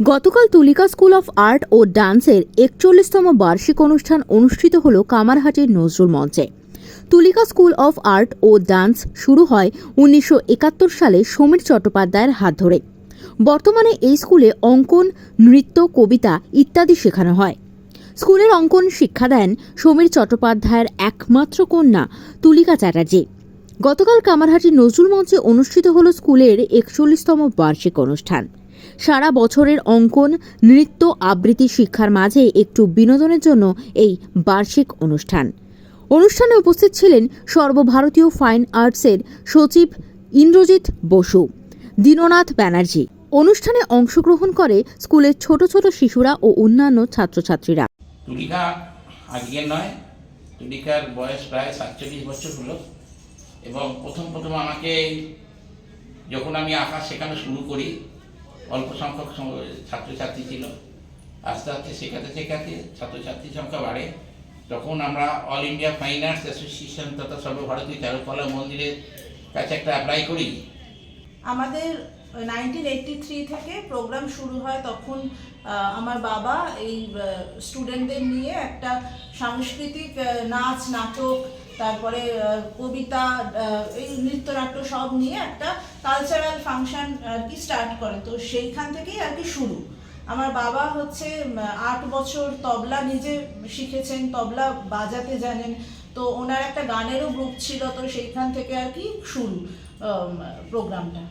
গতকাল Tulika school of art ও ডান্সের একচল্লিশতম বার্ষিক অনুষ্ঠান অনুষ্ঠিত হল কামারহাটির নজরুল মঞ্চে। তুলিকা স্কুল অফ আর্ট ও ডান্স শুরু হয় উনিশশো একাত্তর সালে সমীর চট্টোপাধ্যায়ের হাত ধরে। বর্তমানে এই স্কুলে অঙ্কন, নৃত্য, কবিতা ইত্যাদি শেখানো হয়। স্কুলের অঙ্কন শিক্ষা দেন সমীর চট্টোপাধ্যায়ের একমাত্র কন্যা তুলিকা চ্যাটার্জি। গতকাল কামারহাটি নজরুল মঞ্চে অনুষ্ঠিত হল স্কুলের একচল্লিশতম বার্ষিক অনুষ্ঠান। সারা বছরের অঙ্কন, নৃত্য, আবৃত্তি শিক্ষার মাঝে একটু বিনোদনের জন্য এই বার্ষিক অনুষ্ঠান। অনুষ্ঠানে উপস্থিত ছিলেন সর্বভারতীয় ফাইন আর্টসের সচিব ইন্দ্রজিৎ বসু, দীননাথ ব্যানার্জি। অনুষ্ঠানে অংশগ্রহণ করে স্কুলের ছোট ছোট শিশুরা ও অন্যান্য ছাত্রছাত্রীরা। তুলিকা নয়, তুলিকার বয়স প্রায় সাতচল্লিশ বছর হলো এবং প্রথম প্রথম আমাকে যখন আমি আঁকা শেখানো শুরু করি অল্প সংখ্যক ছাত্রছাত্রী ছিল। আস্তে আস্তে শেখাতে শেখাতে ছাত্রছাত্রীর সংখ্যা বাড়ে। তখন আমরা all India fine arts association তথা সর্বভারতীয় চারুকলা মন্দিরের কাছে একটা অ্যাপ্লাই করি। আমাদের নাইনটিন এইটটি থ্রি থেকে প্রোগ্রাম শুরু হয় তখন আমার বাবা এই স্টুডেন্টদের নিয়ে একটা সাংস্কৃতিক নাচ, নাটক, তারপরে কবিতা এই নৃত্যনাট্য সব নিয়ে একটা কালচারাল ফাংশন আর কি স্টার্ট করে। তো সেইখান থেকেই আর কি শুরু। আমার বাবা হচ্ছে আট বছর তবলা নিজে শিখেছেন, তবলা বাজাতে জানেন। তো ওনার একটা গানেরও গ্রুপ ছিল, তো সেইখান থেকে আর কি শুরু প্রোগ্রামটা